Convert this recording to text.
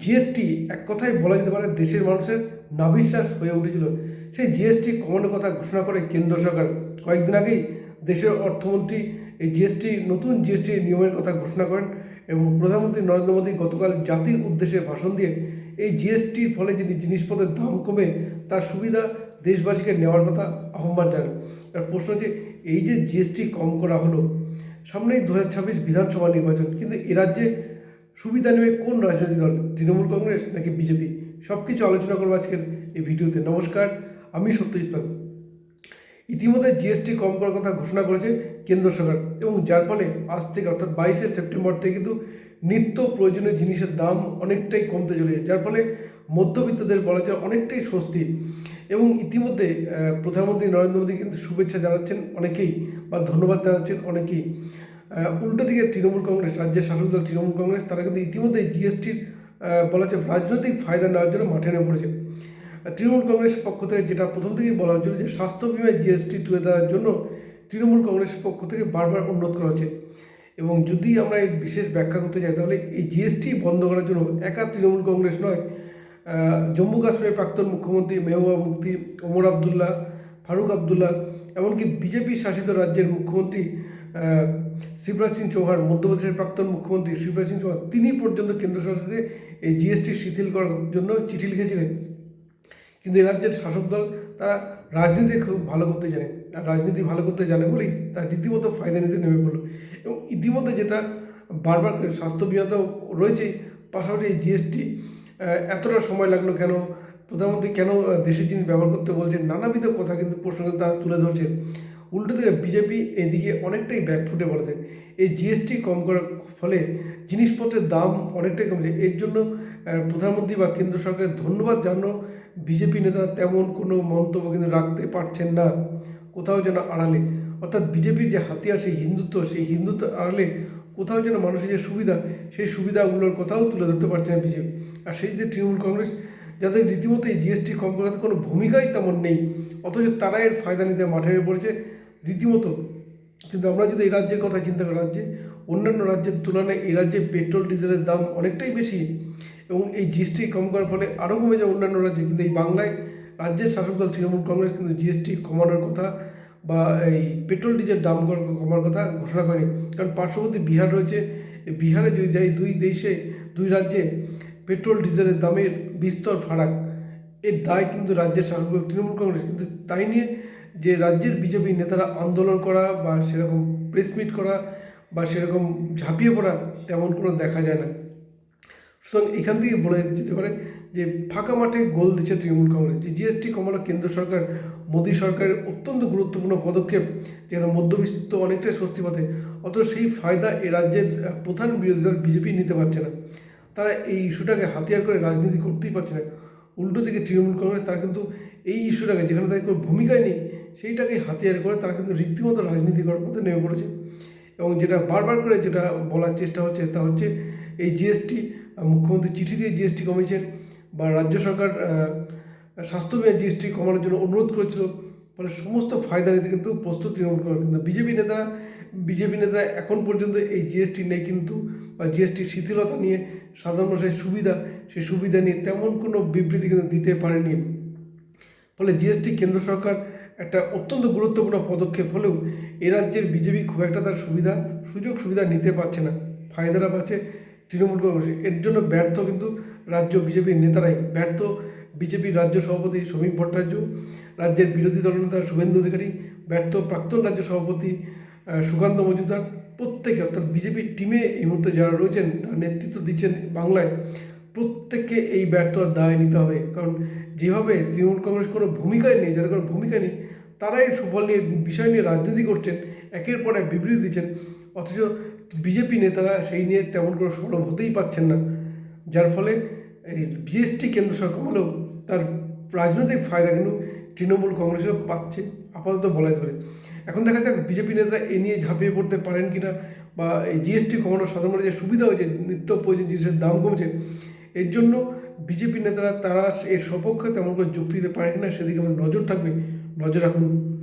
GST এক কথায় বলা যেতে পারে দেশের মানুষের নাবিশ্বাস হয়ে উঠেছিল। সেই জিএসটি কমানোর কথা ঘোষণা করে কেন্দ্র সরকার। কয়েকদিন আগেই দেশের অর্থমন্ত্রী এই জিএসটি নতুন জিএসটি নিয়মের কথা ঘোষণা করেন এবং প্রধানমন্ত্রী নরেন্দ্র মোদী গতকাল জাতির উদ্দেশ্যে ভাষণ দিয়ে এই জিএসটির ফলে যে জিনিসপত্রের দাম কমে, তার সুবিধা দেশবাসীকে নেওয়ার কথা আহ্বান জানান। এবার প্রশ্ন যে, এই যে জিএসটি কম করা হলো, সামনেই দু হাজার ছাব্বিশ বিধানসভা নির্বাচন, কিন্তু এ রাজ্যে সুবিধা নেবে কোন রাজনৈতিক দল? তৃণমূল কংগ্রেস নাকি বিজেপি? সব কিছু আলোচনা করব আজকের এই ভিডিওতে। নমস্কার, আমি সত্যজিৎ পাল। ইতিমধ্যে জিএসটি কম করার কথা ঘোষণা করেছে কেন্দ্র সরকার এবং যার ফলে আজ থেকে অর্থাৎ বাইশে সেপ্টেম্বর থেকে কিন্তু নিত্য প্রয়োজনীয় জিনিসের দাম অনেকটাই কমতে চলেছে, যার ফলে মধ্যবিত্তদের বলা যায় অনেকটাই স্বস্তি। এবং ইতিমধ্যে প্রধানমন্ত্রী নরেন্দ্র মোদী কিন্তু শুভেচ্ছা জানাচ্ছেন অনেকেই বা ধন্যবাদ জানাচ্ছেন অনেকেই। উল্টো দিকে তৃণমূল কংগ্রেস, রাজ্যের শাসক দল তৃণমূল কংগ্রেস, তারা কিন্তু ইতিমধ্যে জিএসটির বলা যায় রাজনৈতিক ফায়দা নেওয়ার জন্য মাঠে নেমে পড়েছে। তৃণমূল কংগ্রেসের পক্ষ থেকে যেটা প্রথম থেকেই বলা হচ্ছিল যে স্বাস্থ্য বিমায় জিএসটি তুলে দেওয়ার জন্য তৃণমূল কংগ্রেসের পক্ষ থেকে বারবার অনুরোধ করা হচ্ছে। এবং যদি আমরা এর বিশেষ ব্যাখ্যা করতে চাই, তাহলে এই জিএসটি বন্ধ করার জন্য একা তৃণমূল কংগ্রেস নয় জম্মু কাশ্মীরের প্রাক্তন মুখ্যমন্ত্রী মেহবুবা মুফতি ওমর আবদুল্লাহ, ফারুক আবদুল্লাহ, এমনকি বিজেপি শাসিত রাজ্যের মুখ্যমন্ত্রী শিবরাজ সিং চৌহান, মধ্যপ্রদেশের প্রাক্তন মুখ্যমন্ত্রী শিবরাজ সিং চৌহান, তিনি পর্যন্ত কেন্দ্র সরকারকে এই জিএসটি শিথিল করার জন্য চিঠি লিখেছিলেন। কিন্তু এ রাজ্যের শাসক দল তারা রাজনীতি খুব ভালো করতে জানে আর রাজনীতি ভালো করতে জানে বলেই তার রীতিমতো ফায়দা নিতে নেমে পড়ল। এবং ইতিমধ্যে যেটা বারবার করে স্বাস্থ্য বিমা তো রয়েছেই পাশাপাশি এই জিএসটি এতটা সময় লাগল কেন, প্রধানমন্ত্রী কেন দেশের জিনিস ব্যবহার করতে বলছেন, নানাবিধ কথা কিন্তু প্রশ্ন তারা তুলে ধরছেন। উল্টো দিকে বিজেপি এদিকে অনেকটাই ব্যাকফুটে বলেছে এই জিএসটি কম করার ফলে জিনিসপত্রের দাম অনেকটাই কমেছে। এর জন্য প্রধানমন্ত্রী বা কেন্দ্র সরকারের ধন্যবাদ জানানো বিজেপি নেতারা তেমন কোনো মন্তব্য কিন্তু রাখতে পারছেন না। কোথাও যেন আড়ালে। অর্থাৎ বিজেপির যে হাতিয়ার, সেই হিন্দুত্ব সেই হিন্দুত্ব আড়ালে কোথাও যেন মানুষের যে সুবিধা, সেই সুবিধাগুলোর কথাও তুলে ধরতে পারছে না বিজেপি আর সেই যে তৃণমূল কংগ্রেস, যাদের রীতিমতো এই জিএসটি কম করাতে কোনো ভূমিকাই তেমন নেই, অথচ তারা এর ফায়দা নিতে মাঠে পড়েছে। রীতিমতো। কিন্তু আমরা যদি এই রাজ্যের কথা চিন্তা করি, রাজ্যে অন্যান্য রাজ্যের তুলনায় এই রাজ্যে পেট্রোল, ডিজেলের দাম অনেকটাই বেশি এবং এই জিএসটি কম করার ফলে আরও কমে যায় অন্যান্য রাজ্যে। কিন্তু এই বাংলায় রাজ্যের শাসক দল, তৃণমূল কংগ্রেস কিন্তু জিএসটি কমানোর কথা বা এই পেট্রোল, ডিজেল দাম কর- কমার কথা ঘোষণা করেনি। কারণ পার্শ্ববর্তী বিহার রয়েছে বিহারে যদি যাই দুই দেশে, দুই রাজ্যে পেট্রোল, ডিজেলের দামের বিস্তর ফারাক। এর দায় কিন্তু রাজ্যের শাসক দল, তৃণমূল কংগ্রেস। কিন্তু তাই নিয়ে যে রাজ্যের বিজেপি নেতারা আন্দোলন করা বা সেরকম প্রেস মিট করা বা সেরকম ঝাঁপিয়ে পড়া তেমন কোনো দেখা যায় না। সুতরাং এখান থেকে বলে যেতে পারে যে ফাঁকা মাঠে গোল দিচ্ছে তৃণমূল কংগ্রেস। যে জিএসটি কমানো কেন্দ্র সরকার, মোদী সরকারের অত্যন্ত গুরুত্বপূর্ণ পদক্ষেপ যেখানে মধ্যবিত্ত অনেকটাই স্বস্তি পাতে, অত সেই ফায়দা এ রাজ্যের প্রধান বিরোধী দল বিজেপি নিতে পারছে না। তারা এই ইস্যুটাকে হাতিয়ার করে রাজনীতি করতেই পারছে না। উল্টো দিকে তৃণমূল কংগ্রেস, তারা কিন্তু এই ইস্যুটাকে, যেখানে তাদের কোনো ভূমিকাই নেই সেইটাকে হাতিয়ার করে তারা কিন্তু রীতিমতো রাজনীতি করার পথে নেমে পড়েছে। এবং যেটা বারবার করে যেটা বলার চেষ্টা হচ্ছে তা হচ্ছে এই জিএসটি মুখ্যমন্ত্রী চিঠি দিয়ে জিএসটি কমিয়েছেন বা রাজ্য সরকার স্বাস্থ্য বিমা জিএসটি কমানোর জন্য অনুরোধ করেছিল। ফলে সমস্ত ফায়দা নিতে কিন্তু প্রস্তুত তৃণমূল কংগ্রেস। কিন্তু বিজেপি নেতারা বিজেপি নেতারা এখন পর্যন্ত এই জিএসটি নেই কিন্তু বা জিএসটি শিথিলতা নিয়ে সাধারণ মানুষের সুবিধা, সেই সুবিধা নিয়ে তেমন কোনো বিবৃতি কিন্তু দিতে পারেনি। ফলে জিএসটি কেন্দ্র সরকার একটা অত্যন্ত গুরুত্বপূর্ণ পদক্ষেপ হলেও এ রাজ্যের বিজেপি খুব একটা তার সুবিধা, সুযোগ সুবিধা নিতে পারছে না। ফায়দারা পাচ্ছে তৃণমূল কংগ্রেস। এর জন্য ব্যর্থ কিন্তু রাজ্য বিজেপির নেতারাই। ব্যর্থ বিজেপির রাজ্য সভাপতি শ্রমিক ভট্টাচার্য, রাজ্যের বিরোধী দলনেতা শুভেন্দু অধিকারী, ব্যর্থ প্রাক্তন রাজ্য সভাপতি সুকান্ত মজুমদার। প্রত্যেকে অর্থাৎ বিজেপির টিমে এই মুহূর্তে যারা রয়েছেন নেতৃত্ব দিচ্ছেন বাংলায়। প্রত্যেককে এই ব্যর্থতার দায় নিতে হবে। কারণ যেভাবে তৃণমূল কংগ্রেস কোনো ভূমিকায় নেই যারা কোনো ভূমিকা নেই, তারাই সুফল নিয়ে, বিষয় নিয়ে রাজনীতি করছেন, একের পর এক বিবৃতি দিচ্ছেন। অথচ বিজেপি নেতারা সেই নিয়ে তেমন কোনো সরব হতেই পাচ্ছেন না। যার ফলে জিএসটি কেন্দ্র সরকার হলেও তার রাজনৈতিক ফায়দা কিন্তু তৃণমূল কংগ্রেসও পাচ্ছে, আপাতত বলা যেতে পারে এখন দেখা যাক বিজেপি নেতারা এ নিয়ে ঝাঁপিয়ে পড়তে পারেন কিনা, বা এই জিএসটি কমানোর সাধারণ যে সুবিধা হয়েছে, নিত্য প্রয়োজনীয় জিনিসের দাম কমেছে এর জন্য বিজেপি নেতারা, তারা এর সপক্ষে তেমন করে যুক্তি দিতে পারে কিনা সেদিকে আমাদের নজর থাকবে। নজর রাখুন।